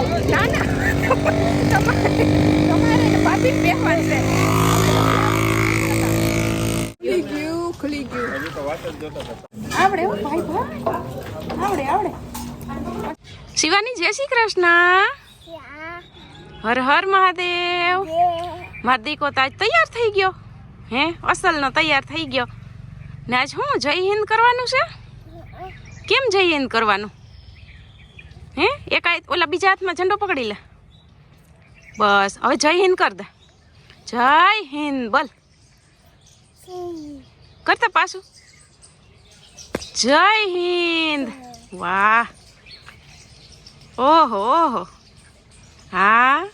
હો શિવાની જય શ્રી કૃષ્ણ. હર હર મહાદેવ. માદિકો તાજ તૈયાર થઈ ગયો. હે, અસલનો તૈયાર થઈ ગયો. ને આજ શું જય હિન્દ કરવાનું છે? કેમ જય હિન્દ કરવાનું? હે? એક ઓલા બીજા હાથમાં ઝંડો પકડી લે. બસ, હવે જય હિન્દ કર દે. જય હિન્દ, બોલ. કરતા પાછું. જય હિન્દ. વાહ. ઓહો. હા?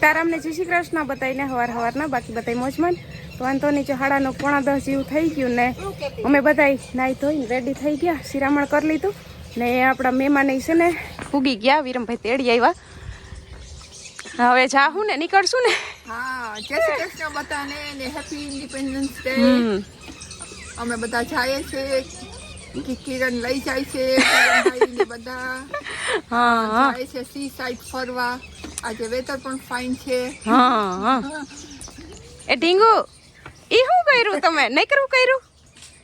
સીતારામને જય શ્રી કૃષ્ણ બતાવીને હવાર હવારના બાકી બતાવી મોજમાં તો વાંધો નહીં હાડાનો પોણા દસ જેવું થઈ ગયું ને અમે બધાય નાહી ધોઈને રેડી થઈ ગયા શિરામણ કરી લીધું. ને આપણા મહેમાન છે ને ફૂગી ગયા વિરમભાઈ તેડી આવ્યા. હવે જાહું ને નીકળશું ને. હા જય બધાને હેપી ઇન્ડિપેન્ડન્સ ડે અમે બધા જઈએ છીએ કિરણ લઈ જાય છે બધા. જાય છે સી સાઈડ ફરવા. આજે વેધર પણ ફાઇન છે. હા હા. એ ઢીંગુ એ શું કર્યું તમે? નહીં કરવું કર્યું?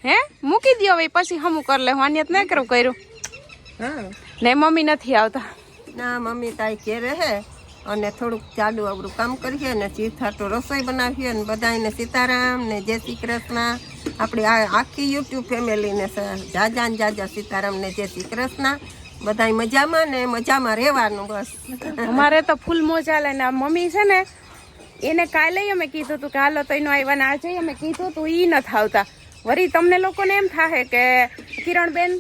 હે? મૂકી દ્યો હવે પછી હમું કરી લે અન્યત નહીં કરવું કર્યું. ને મમ્મી નથી આવતા. ના મમ્મી તાઈ કે રહે અને થોડુંક જાડું આવડું કામ કરીએ ને ચીથાટો રસોઈ બનાવીએ ને બધાને સીતારામ ને જય શ્રી કૃષ્ણ. આપણી આ આખી યુટ્યુબ ફેમિલીને જાજા ને જાજા સીતારામ ને જય શ્રી કૃષ્ણ. બધાય મજામાં ને મજામાં રહેવાનું બસ. અમારે તો ફૂલ મોજા લઈને મમ્મી છે ને એને કાલે અમે કીધું હતું કે હાલો તો એનો આવ્યા આજે અમે કીધું તું ઈ નથી આવતા. વરી તમને લોકોને એમ થાય કે કિરણબેન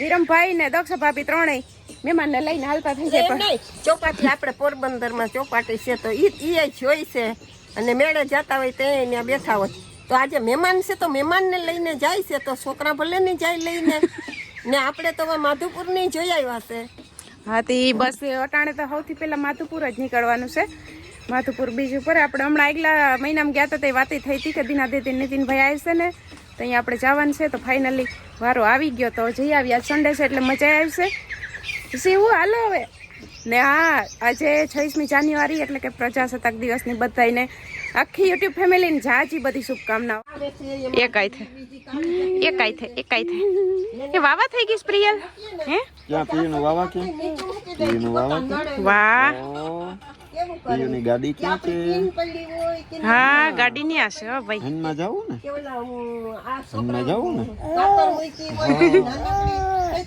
વિરમભાઈ ને દક્ષ ભાભી ત્રણેય મહેમાનને લઈને હાલતા થઈ જાય પણ ચોપાટી આપણે પોરબંદરમાં ચોપાટી છે તો ઈ એ જોઈ છે. અને મેળે જતા હોય તે ત્યાં બેઠા હોય. તો આજે મહેમાન છે તો મહેમાનને લઈને જાય છે તો છોકરા ભલે નહીં જાય લઈને. ને આપણે તો માધુપુર માધુપુરની જોઈ આવ્યા છે. હા, તે બસ અટાણે તો સૌથી પહેલા માધુપુર જ નીકળવાનું છે. માધુપુર બીજ ઉપર. આપણે હમણાં આગલા મહિનામાં ગયા હતા તે વાત થઈ હતી કે દિના દીદી નીતિનભાઈ આવશે ને, તો અહીંયા આપણે જવાનું છે. તો ફાઇનલી વારો આવી ગયો તો જઈ આવ્યા. સન્ડે છે એટલે મજા આવશે. સીવું હાલો હવે. ને હા, આજે છવ્વીસમી જાન્યુઆરી એટલે કે પ્રજાસત્તાક દિવસની બધાને આખી યુટ્યુબ ફેમિલીને જાજી બધી શુભકામનાઓ. એકાઈ થાય એકાઈ થાય એકાઈ થાય એ વાવા થઈ ગઈ પ્રિયલ? હે? ક્યાં પીયુનું વાવા કે? પીયુનું વાવા વાહ. પીયુની ગાડી ક્યાં છે? હા ગાડી ની આશે હો ભાઈ. હનમાં જાવું ને? હનમાં જાવું ને?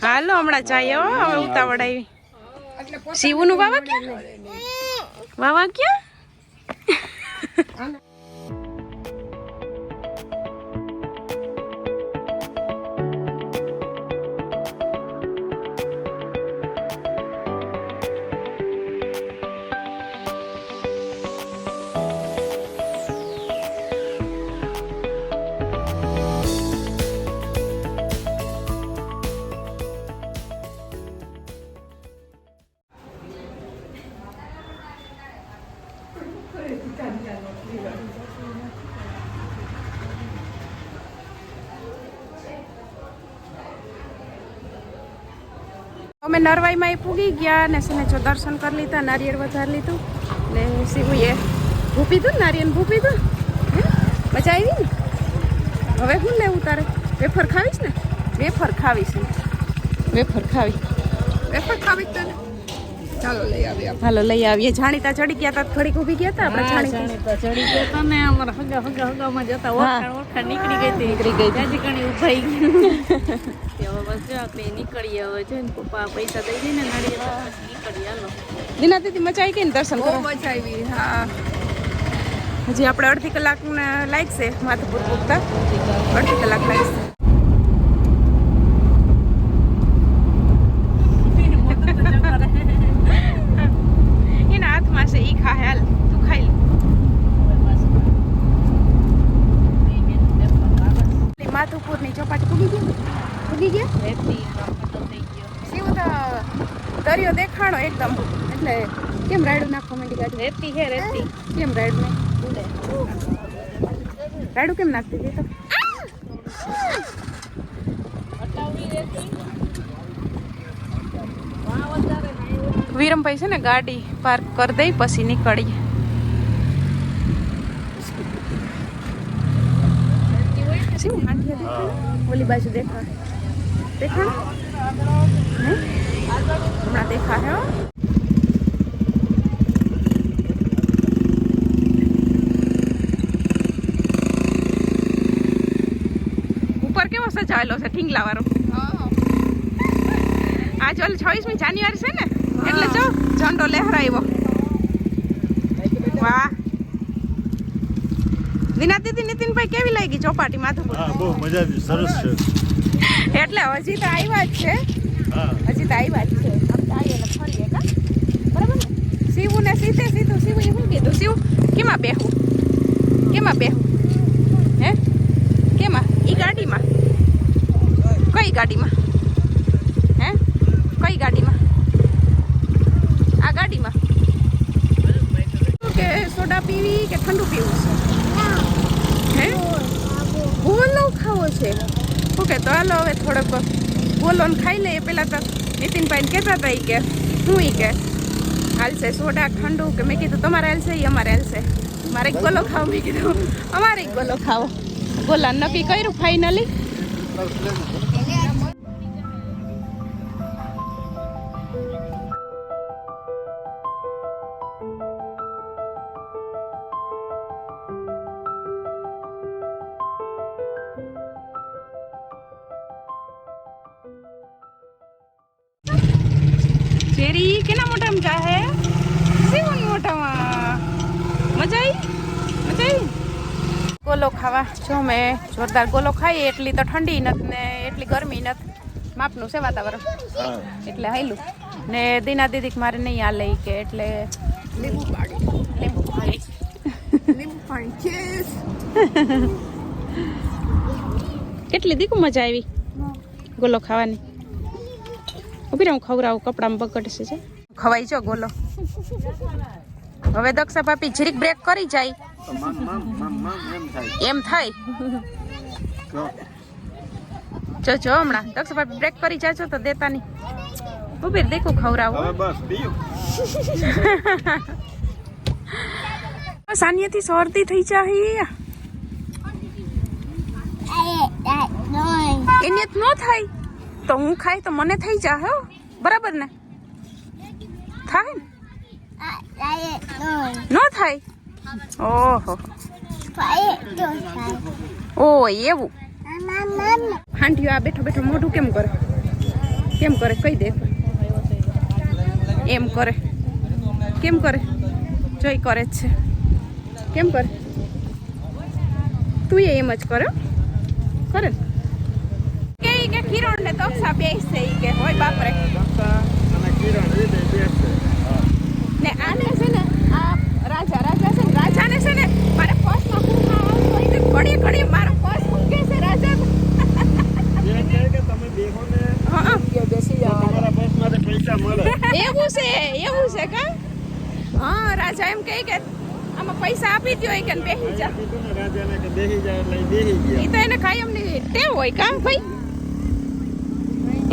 હાલો હમણાં જાય હો હવે ઉતાવળ આવી. શિવનું નું વાવા ક્યાં? વાવા ક્યાં? અમે નરવાઈમાં એ પૂગી ગયા ને છે જો દર્શન કરી લીધા નારિયેળ વધારી લીધું ને શિવુએ ભૂપી દઉં નારિયેળ ભૂપી દઉં હે? મજા આવી ને? હવે શું લેવું તારે? વેફર ખાવીશ ને? વેફર ખાવીશ. વેફર ખાવી. વેફર ખાવી તને? ચાલો લઈ આવી આપણે. હાલો લઈ આવીએ. જાણીતા ચડી ગયા તા થોડીક ઊભી ગયા હતા આપણે જાણીતા. ચડી ગયા હતા ને અમારા હગા હગા હગામાં જતા. ઓળખાણ ઓળખાણ નીકળી ગઈ હતી. નીકળી ગઈ હતી. ત્યાંથી ઘણી ઉભાઈ ગઈ હવે બસ જો આપણે નીકળીએ હવે છે ને પપ્પા પૈસા દઈ દઈને નીકળીએ હાલો. દીના દીદી મજા આવી ગઈ ને દર્શન કરવા? મજા આવી હા. હજી આપણે અડધી કલાક લાગશે માથુપુર પૂગતા અડધી કલાક લાગશે એના હાથમાં છે ઈ ખા હાલ તું ખાઈ લે માધુપુરની ચોપાટી પૂગી ગયા પૂગી ગયા રેતી ખતમ થઈ ગયો શિવ તો દરિયો દેખાણો એકદમ એટલે કેમ રાયડું નાખવા માંડી ગાડી રેતી હે રેતી કેમ રાયડું રાયડું કેમ નાખતી હતી તો હટાવવી રેતી વાહ વધારે ના વિરમભાઈ છે ને ગાડી પાર્ક કરી દઈ પછી નીકળીએ. ઓલી બાજુ દેખાય. દેખા હમણાં દેખાય હો ઉપર કેવો છે ઠીંગલા વાળો. આજ ઓલી છવ્વીસમી જાન્યુઆરી છે ને એટલે જો ઝંડો લહેરાયો. વાહ. વિના દીદી નીતિનભાઈ કેવી લાગી ચોપાટી માધુપુર બહુ મજા આવી સરસ છે. એટલે હજી તો આવ્યા જ છે. હજી તો આવ્યા જ છે. આવીએ ફરીએ કા બરાબર ને? શિવ ને સીધે સીધું શિવ શું કીધું? શિવ કેમાં બેહું? કેમાં બેહું? હે? કેમાં? ઈ ગાડીમાં? કઈ ગાડીમાં? હે? કઈ ગાડીમાં? આ ગાડીમાં? કે સોડા પીવી કે ઠંડુ પીવું છે? હે? ગોલો ખાવો છે. ઓકે, તો હાલો હવે થોડોક ગોલો ખાઈ લઈએ. પેલા તો નીતિનભાઈ કહેતા હતા કે એ કે, હાલશે સોડા, ઠંડુ કે? મેં કીધું, તમારે હાલશે એ અમારે હાલશે. મારે એક ગોલો ખાવો, મેં કીધું, અમારે એક ગોલો ખાવો. ગોલા નક્કી કર્યું ફાઇનલી ચેરી કેના મોટામાં ચાહે સેવન મોઢામાં? મજા આવી મજા આવી ગોલો ખાવા. જો મેં જોરદાર ગોલો ખાઈએ. એટલી તો ઠંડી નથી ને એટલી ગરમી નથી. માપનું છે વાતાવરણ. એટલે હાયલું ને દીના દીદીક મારે નહીં આ લઈ કે એટલે લીંબુ પાણી. લીંબુ પાણી. લીંબુ પાણી. કેટલી દીકું મજા આવી ગોલો ખાવાની? ઊભી રહું ખવડાવું કપડામાં બગડશે છે. ખવાઈ જો ગોલો. હવે દક્ષા પાપી જીરીક બ્રેક કરી જાય. એમ થાય. જો જો હમણાં. દક્ષા પાપી બ્રેક કરી જાજો તો દેતા નહીં. ઊભી દેખું ખવડાવું. હવે બસ પીયું સાનિયાથી શરદી થઈ જાય એને ન થાય. તો હું ખાય તો મને થઈ જાય હો. બરાબર ને? થાય ને? ન થાય? ઓહો. ઓ, એવું. હાંડિયો આ બેઠો બેઠો મોઢું કેમ કરે? કેમ કરે? કહી દે. એમ કરે. કેમ કરે? જોઈ કરે જ છે. કેમ કરે? તું એમ જ કરે કરે ને? કે ઈ કે કિરણ ને તક્ષા બેસશે ઈ કે હોય બાપરે. અને કિરણ એ બેસશે ને આને છે ને આ રાજા રાજા છે ને રાજાને છે ને મારે પર્સમાં ફૂંકા આવતું હોય ને ઘડી ઘડી મારો પર્સ ફૂંકે છે રાજા એ કહે કે તમે બેહો ને. હા તમારા બસમાંથી પૈસા મળે એવું છે એવું છે કા? હા રાજા એમ કહે કે આમાં પૈસા આપી દો કે બેસી જા. રાજા ને રાજાને કે બેહી જાય એટલે બેહી ગયા. ઈ તો એને કાયમની ટેવ હોય કા ભાઈ?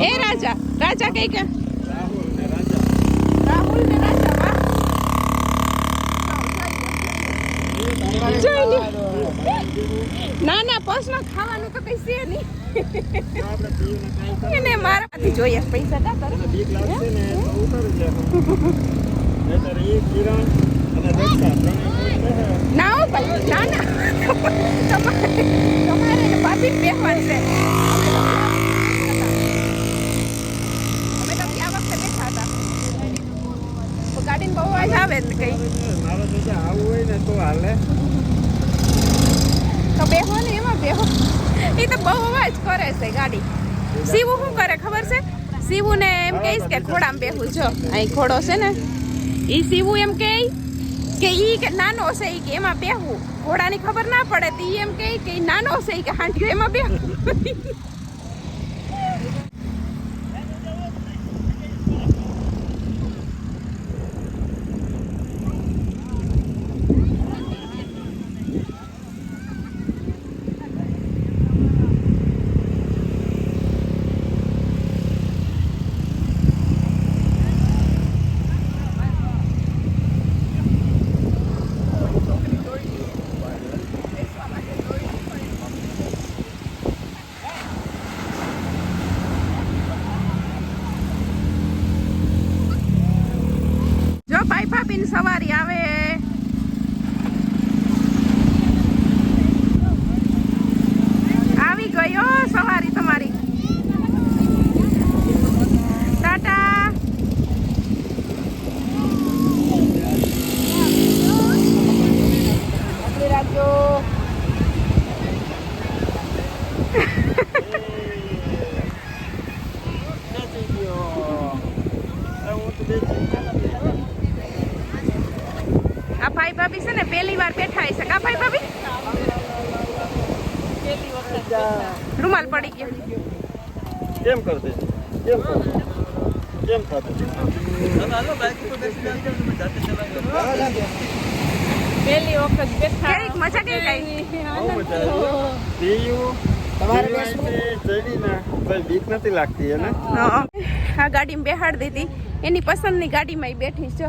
એ રાજા રાજા કઈ કે? રાહુલ ને રાજા. રાહુલ ને. ના ના પર્સમાં ખાવાનું તો કઈ છે નહીં. એને મારાથી જોઈએ પૈસા કા તારે ને ભાઈ ના ના. તમારે તમારે ભાભી બેસવાનું છે અમે તો ગયા વખતે બેઠા હતા તો ગાડીને બહુ અવાજ આવે ને કઈ? મારો તો જો આવું હોય ને તો હાલે. તો બેહો ને એમાં બેહો. એ તો બહુ અવાજ કરે છે ગાડી. સીવું શું કરે ખબર છે? સીવું ને એમ કહીશ કે ઘોડામાં બેહું જો. અહીં ઘોડો છે ને. એ સીવું એમ કે કે ઈ કે નાનો છે ઈ કે એમાં બેહું. ઘોડાની ખબર ના પડે તો ઈ એમ કે કે નાનો છે ઈ કે હાંડિયો એમાં બેહવું જો ભાઈ ભાભીની સવારી આવે આવી ગયો સવારી તમારી ટાટા પકડી રાખજો બેસી ગયો હવે હું તો બેસી ગયો. આ ભાઈ ભાભી છે ને પહેલી વાર બેઠા હશે કા ભાઈ ભાભી રૂમાલ પડી ગયો કેમ કરતી કેમ કરતી કેમ થતું પહેલી વખત બેઠા કેવીક મજા કઈ કઈ બહુ મજા આવી. પીયું તમારે બીક નથી લાગતી એને? આ ગાડીમાં બેહાડ દીધી. એની પસંદની ગાડીમાં બેઠી છે.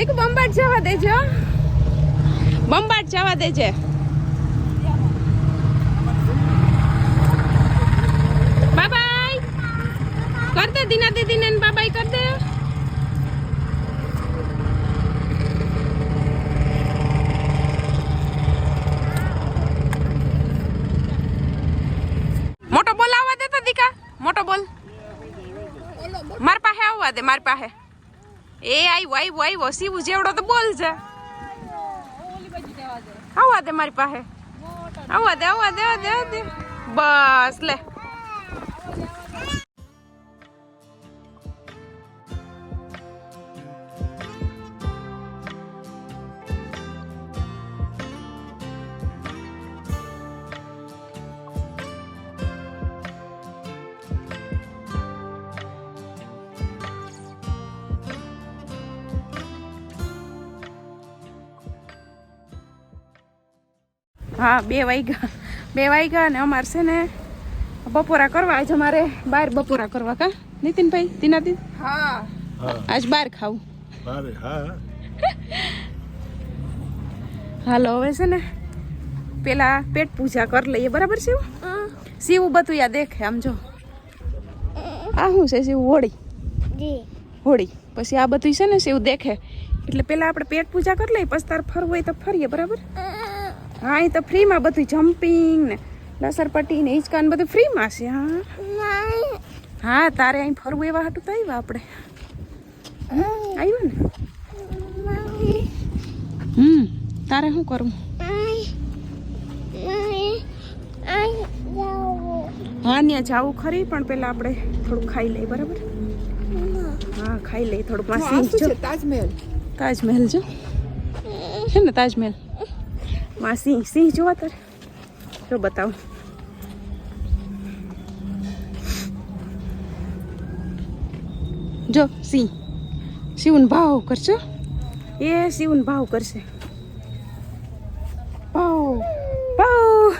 દેખ બંબાટ જવા દેજો બંબાટ જવા દેજે બાબાઈ કર દે દીના દીદીને બાબાઈ કર દે મોટો બોલ આવવા દે તો દીકા. મોટો બોલ. માર પાસે આવવા દે, માર પાસે. એ આવ્યો આવ્યો આવ્યો સીવું જેવડો તો બોલ છે આવવા દે મારી પાસે. આવવા દે આવવા દે આવવા દે. બસ, લે. હા બે વાગ્યા બે વાગ્યા અને અમારે છે ને બપોરા કરવા. આજ અમારે બહાર બપોરા કરવા કા? નીતિનભાઈ દીનાદીન હા. આજ બહાર ખાવું. અરે હા. હાલો હવે છે ને પેલા પેટ પૂજા કરી લઈએ. બરાબર શિવ શિવ બધું યા દેખે આમ જો. આ શું છે શિવ હોળી? હોળી. પછી આ બધું છે ને શિવ દેખે. એટલે પેલા આપણે પેટ પૂજા કરી લઈએ પછી તાર ફરવું હોય તો ફરીએ બરાબર? હા અહીં તો ફ્રીમાં બધું જમ્પિંગ ને લસરપટ્ટી ને હિંચકા ને બધું ફ્રીમાં છે હા? હા તારે અહીં ફરવું એવા હાટું તો આવ્યા આપણે. આવ્યું ને? હમ તારે શું કરવું? હા ત્યાં જાવું ખરી પણ પેલા આપણે થોડું ખાઈ લઈએ બરાબર? હા ખાઈ લઈએ થોડુંક. તાજમહેલ? તાજમહેલ જો. છે ને તાજમહેલ? માં સિંહ સિંહ જોવા તારે? જો બતાવું. જો સિંહ. શિવન ભાવ કરશો? એ શિવન ભાવ કરશે. ભાવ. ભાવ.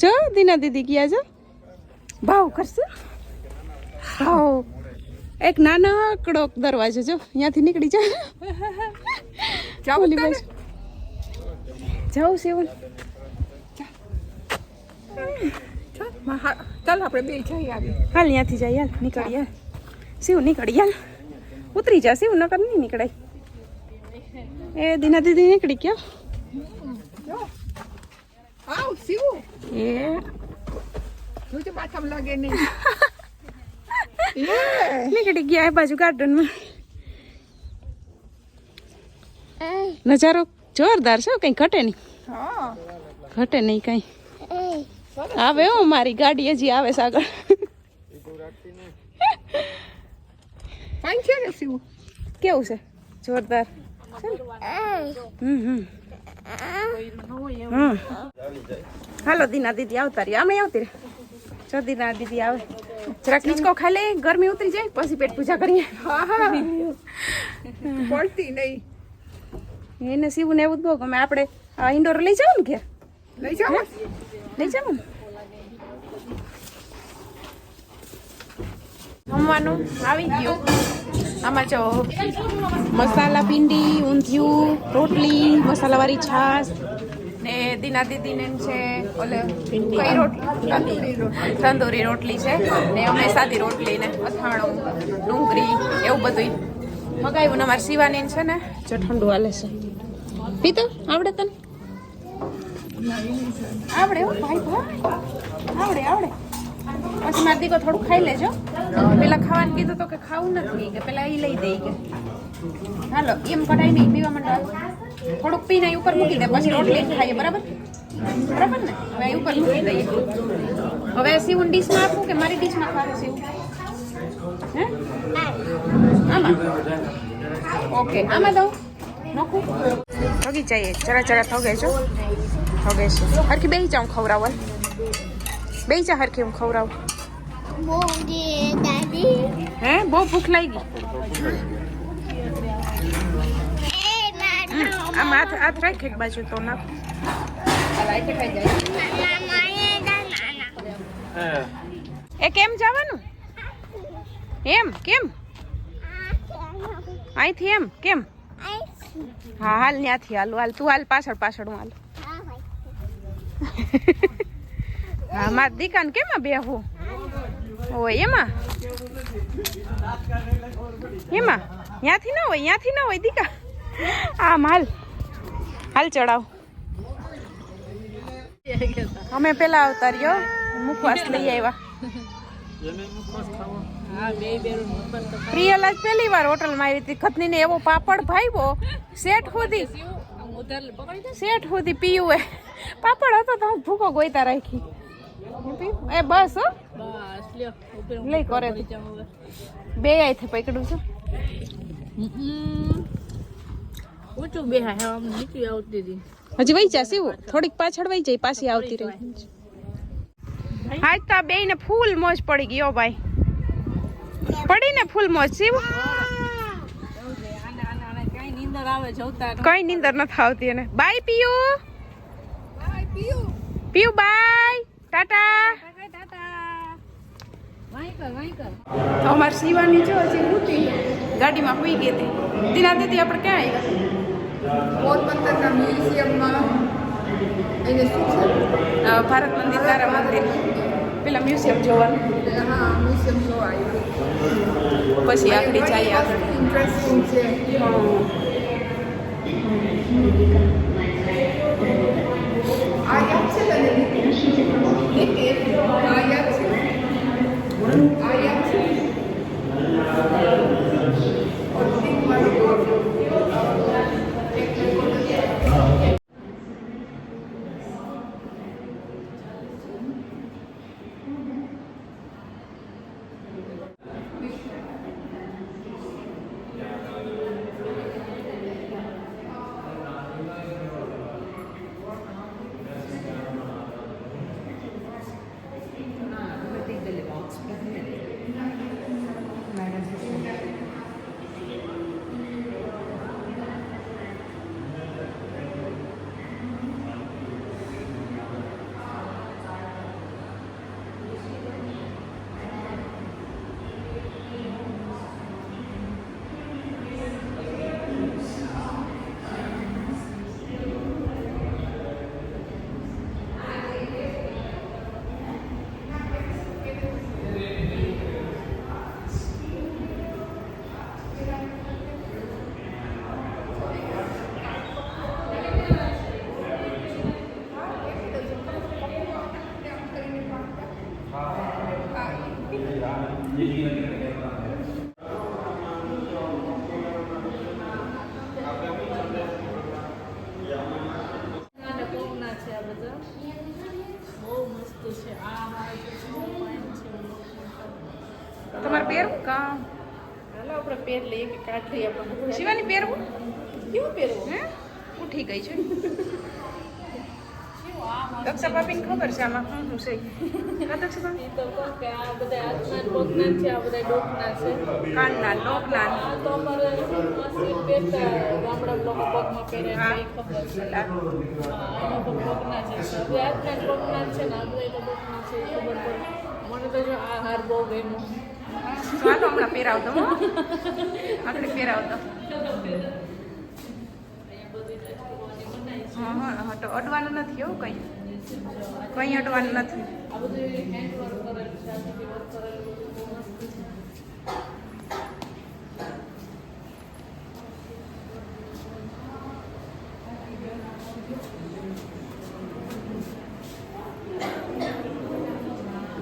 જો દીના દીદી ગયા છો? ભાવ કરશે? ભાવ. એક નાનકડો દરવાજો જો અહીંયાથી નીકળી જાય ઓલી બાજુ. જાઉં સેવન. ચાલ, આપણે બે જઈએ હાલ અહીંયાથી જઈએ હાલ નીકળી હાલ. શિવ નીકળી હાલ. ઉતરી જા શિવ નકર નહીં નીકળાય. એ દીના દીદી નીકળી ગયો. આવ શિવ એ. જોજે માથામાં લાગે નહીં. નીકળી ગયા એ બાજુ ગાર્ડનમાં નજારો જોરદાર છે કઈ ઘટે નહીં. ઘટે નહીં કઈ. આવે હો મારી ગાડી હજી આવે છે આગળ. કેવું છે? જોરદાર. હાલો દીના દીદી આવતા રહી અમે આવતી રે જો દીના દીદી આવે. જરાક નીચકો ખાઈ લે ગરમી ઉતરી જાય પછી પેટ પૂજા કરીએ. પડતી નહીં. એને સીવું ને એવું જ બહુ ગમે. આપણે આ ઇન્ડોર લઈ જાવ ને ઘેર. લઈ જાવ લઈ જાવ ને. જમવાનું આવી ગયું. આમાં જો મસાલા પિંડી ઊંધિયું રોટલી મસાલાવાળી છાશ ને દીના દીદીને છે, ઓલે, કઈ રોટલી તંદૂરી રોટલી છે. ને અમે સાદી રોટલી ને અથાણું, ડુંગળી, એવું બધું મગાવ્યું ને અમારે શિવાની છે ને, જો ઠંડુ હાલે છે. પીતો? આવડે તને? આવડે ભાઈ ભાઈ. આવડે આવડે. પછી મારી દીકો થોડું ખાઈ લેજો. પેલા ખાવાનું કીધું તો કે ખાવું નથી, કે પેલા એ લઈ દઈ કે. હાલો, એમ કઢાઈ નહીં પીવા માંડો. થોડુંક પીને અહીં ઉપર મૂકી દે પછી રોટલી ખાઈએ બરાબર? બરાબર ને? હવે અહીં ઉપર મૂકી દઈએ. હવે સીવું ડીશમાં આપું કે મારી ડીશમાં ખાવે સીવું? હે? આમાં? ઓકે આમાં દઉં. નાખું? થગી જઈએ. જરા જરા થગે છો થગે છે હરખી બેસી જાઉં ખવડાવવા. બેસી જા હરખી હું ખવડાવું. હે? બહુ ભૂખ લાગી. આમ હાથ હાથ રાખ એક બાજુ તો નાખ. એ કેમ જવાનું? એમ કેમ? અહીંથી એમ કેમ? હા હાલ ત્યાંથી હાલ હાલ તું હાલ પાછળ પાછળ હું હાલ. હા મારા દીકાને કેમાં બેહું હોય એમાં? એમાં? ત્યાંથી ના હોય ત્યાંથી ના હોય દીકા આમ હાલ હાલ ચડાવ. અમે પેલા અવતાર્યો મુખવાસ લઈ આવ્યા. પ્રિયલા મુખવાસ ખાવો પ્રિયલ આજ પહેલી વાર હોટલમાં આવી હતી. ખતની ને એવો પાપડ ભાઈવો. શેઠ સુધી. શેઠ સુધી પીયું એ પાપડ હતો તો હું ભૂકો ગોઈતા રાખી. એ બસ, હો. લઈ કરે બે આઈથી પકડું છું. ઊંચું બેહા હે, આમ નીચે આવતી હતી. હજી વહી જશે એવું થોડીક પાછળ વહી જાય, પાછી આવતી રહી. આજ તો આ બેયને ફૂલ મોજ પડી ગયો ભાઈ. પડી ને ફૂલ મોજ, શિવ? કઈ નીંદર નથી આવતી એને. Bye Piyu. Piyu, bye. Tata. અમારે શિવાની જો હજી ગાડીમાં સુઈ ગઈ હતી. તેના દીદી, આપણે ક્યાં આવ્યા? પોરબંદરના મ્યુઝિયમમાં એને શું છે? ભારત મંદિર તારા મંદિર. પેલા મ્યુઝિયમ જોવાનું. હા મ્યુઝિયમ જોવા આવ્યું. પછી આગળ જઈએ આગળ ઇન્ટરેસ્ટિંગ છે. આ યાદ છે તને? આ યાદ છે કોકના છે આ બધા બહુ મસ્ત છે આ મારે તો બહુ fine છે તમારે પહેરવું કામ હાલો આપણે પહેર લઈએ કે કાઢ લઈએ આપણે શિવાની પહેરવું? કેવું પહેરવું? હે? ઉઠી ગઈ છે. દક્ષા ભાભીને ખબર છે આમાં શું શું છે? આ દક્ષા ભાભી? તો કહો કે આ બધા હાથના પગના છે આ બધા ડોકના છે. કાનના લોકના તો અમારે મસ્તી પહેરતા ગામડા લોકો પગમાં પહેરે છે એ ખબર છે. આ તો પગના છે. હવે હાથના પગના છે ને આ બધા ડોકના છે ખબર પડે. મને તો જો આ હાર બહુ ગમ્યો. ચાલો, હમણાં પહેરાવતો. આપણે પહેરાવતો. હા હા હા, તો અડવાનું નથી, હો, કંઈ. કંઈ અડવાનું નથી આ બધું હેન્ડ વર્ક કરેલું છે આ બધી વર્ક કરેલું બધું બહુ મસ્ત છે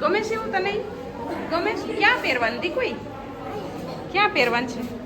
ગમે છે એવું તને ગમે છે ક્યાં પહેરવાનું દીકરી ક્યાં પહેરવાનું છે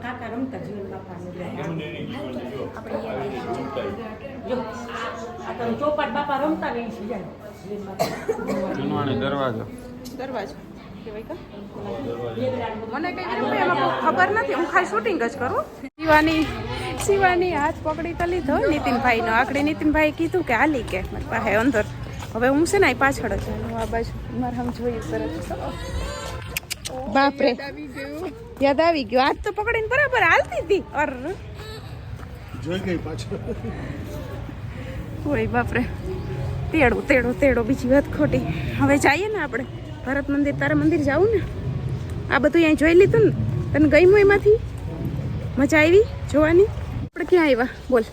કાકા રમતા જીવન બાપા જો આ તમે જાય દરવાજો. દરવાજો. મને કઈ ખબર નથી હું ખાલી શૂટિંગ જ કરું. શિવાની શિવાની હાથ પકડી તો લીધો નીતિનભાઈ નો આકડે નીતિનભાઈ કીધું કે હાલી કે મારી પાસે અંદર. હવે હું છે ને પાછળ જ. હાલું. આ બાજુ મારે આમ જોયું સરસ. બાપરે. યાદ આવી ગયો. હાથ તો પકડીને બરાબર હાલતી હતી. અર. જોઈ ગઈ પાછળ. ઓય બાપરે. તેડો તેડો તેડો, બીજી વાત ખોટી. હવે જઈએ ને આપણે. ભરત મંદિર, તારા મંદિર જાવું ને? આ બધું અહીં જોઈ લીધું ને? તને ગઈ એમાંથી? મજા આવી જોવાની? આપણે ક્યાં આવ્યા? બોલ.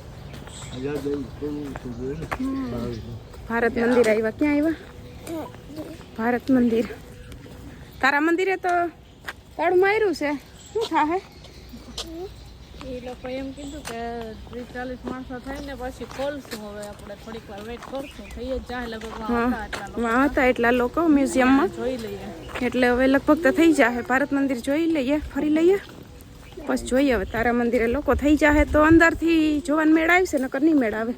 ભારત મંદિર આવ્યા. ક્યાં આવ્યા? ભારત મંદિર. તારા મંદિરે તો તાળું માર્યું છે. શું થાય એ લોકો એમ કીધું કે ત્રીસ ચાલીસ માણસો થાય ને પછી ખોલશું હવે આપણે થોડીક વાર વેટ કરશું. થઈ જ જાય લગભગ હા. હતા એટલા લોકો. હતા એટલા લોકો મ્યુઝિયમમાં. જોઈ લઈએ. એટલે હવે લગભગ તો થઈ જાય ભારત મંદિર જોઈ લઈએ ફરી લઈએ. પછી જોઈએ હવે તારા મંદિરે લોકો થઈ જાય તો અંદરથી જોવાનું મેળ આવશે નકર નહીં મેળ આવે.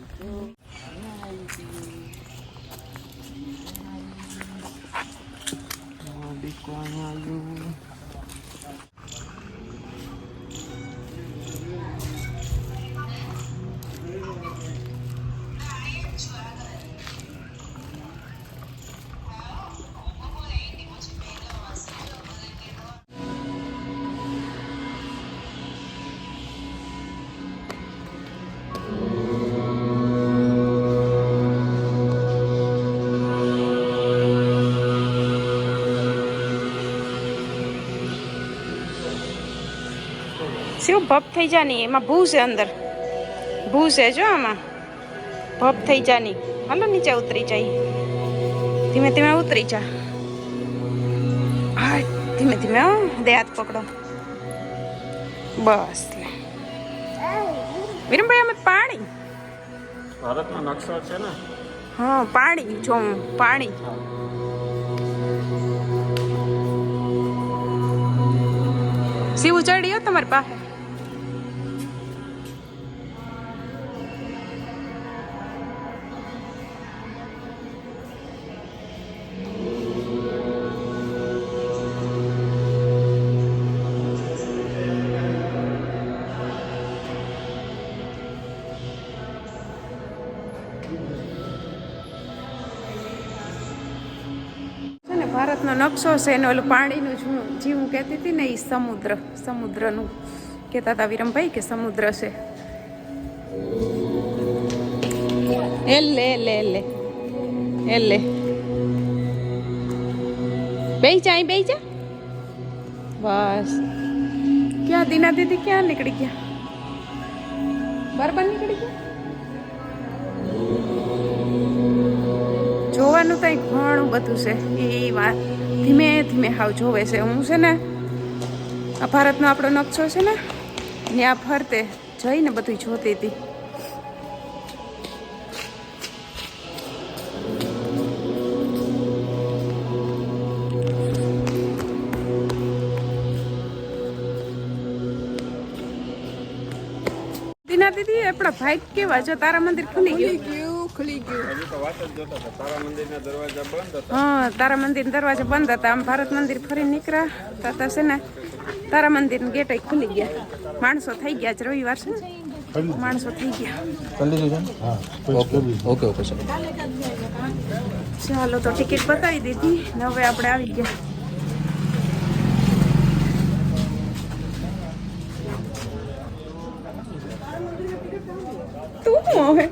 ભપ થઈ જાની એમાં ભૂ છે અંદર. ભૂ છે જો આમાં. ભપ થઈ જાની. હાલો નીચે ઉતરી જાય. ધીમે ધીમે ઉતરી જા. હા ધીમે ધીમે દે હાથ પકડો. બસ લે. વિરમભાઈ અમે પાણી. ભારતનો નકશો છે ને? હા પાણી જો પાણી. શિવ ચડ્યો તમારી પાસે. ભારતનો નકશો છે એનો ઓલું પાણીનું શું જે હું કહેતી હતી ને એ સમુદ્ર, સમુદ્રનું. કહેતા હતા વિરમભાઈ કે સમુદ્ર છે. એ લે એલે. લે એટલે બેહી જા બેહી જા. બસ. ક્યાં દીના દીદી ક્યાં નીકળી ગયા? બરાબર નીકળી ગયા? જોવાનું કંઈ ઘણું બધું છે એ વાત ધીમે ધીમે હાવ જોવે છે. હું છે ને, આ ભારતનો આપણો નકશો છે ને ત્યાં ફરતે જઈને બધું જોતી હતી. દીના દીદી આપણા ભાઈ કેવા જો તારા મંદિર ખુલી ગયું. ખુલી ગયું. જ હા તારા મંદિર દરવાજા બંધ હતા. આમ ભારત મંદિર ફરી નીકળ્યા તાતા છે ને તારા મંદિર ગેટ ખુલી ગયા માણસો થઈ ગયા આજ રવિવાર છે ને? માણસો થઈ ગયા. ઓકે ઓકે ચાલો. તો ટિકિટ બતાવી દીધી. ને હવે આપણે આવી ગયા. તું હવે?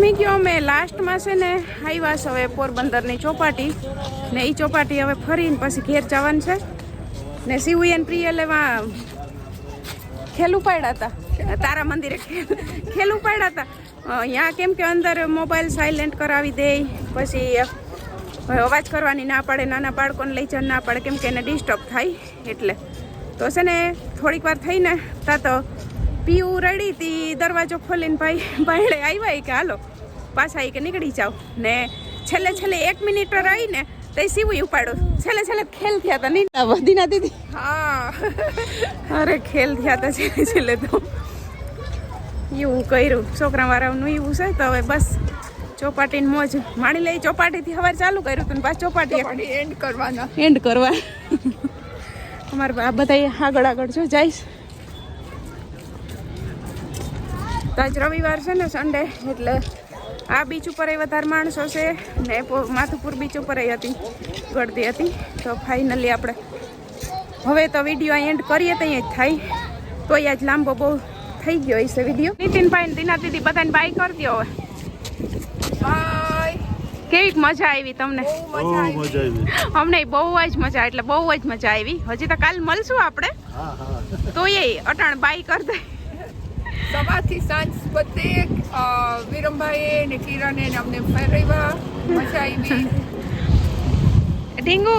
પ્રાથમિક મેં લાસ્ટમાં છે ને આવ્યા છે હવે પોરબંદરની ચોપાટી. ને એ ચોપાટી હવે ફરીને પછી ઘેર જવાનું છે. ને સીવીએન પ્રિય લેવા ખેલું પાડ્યા હતા. તારા મંદિરે ખેલ- પાડ્યા હતા. અહીંયા કેમ કે અંદર મોબાઈલ સાયલેન્ટ કરાવી દે, પછી અવાજ કરવાની ના પાડે, નાના બાળકોને લઈ જવા ના પાડે, કેમ કે એને ડિસ્ટર્બ થાય એટલે. તો છે ને થોડીક વાર થઈને તા તો પીવું રડી હતી દરવાજો ખોલીને ભાઈ ભાઈ આવ્યા કે, હાલો. પાછા ઈ કે નીકળી જાઓ. ને છેલ્લે છેલ્લે એક મિનિટ રહીને તે સીવું ઉપાડો. છેલ્લે છેલ્લે ખેલ થયા હતા નહીં વધી ના દીધી હા. અરે ખેલ થયા હતા છેલ્લે છેલ્લે તો. એવું કર્યું. છોકરા વાળાનું એવું છે તો હવે બસ ચોપાટીને મોજ માણી લઈ. ચોપાટીથી હવાર ચાલુ કર્યું હતું પાછ ચોપાટી ચોપાટી એન્ડ કરવાના. એન્ડ કરવા. અમારે આ બધા આગળ આગળ જો જઈશ તો આજ રવિવાર છે ને સન્ડે એટલે આ બીચ ઉપર એ વધારે માણસો છે ને માથુપુર બીચ ઉપર એ હતી ગળદી હતી. તો ફાઇનલી આપણે હવે તો વીડિયો અહીં એન્ડ કરીએ તો અહીંયા જ થાય. તો જ લાંબો બહુ થઈ ગયો હશે વીડિયો નીતિનભાઈ દીના દીદી બધાને બાય કરી દો હવે. બાય કેવી મજા આવી તમને? મજા આવી. અમને બહુ જ મજા એટલે બહુ જ મજા આવી. હજી તો કાલ મળશું આપણે. હા હા. તો એ અટાણ બાય કરી દે. સવારથી સાંજ બધે વિરમભાઈએ ને કિરણે ને અમને ફેરવ્યા. મજા આવી. ઢીંગુ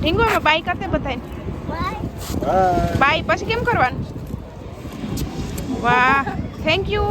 ઢીંગુ અમે બાય કરતે બધાને બાય. પછી કેમ કરવાનું? વાહ થેન્ક યુ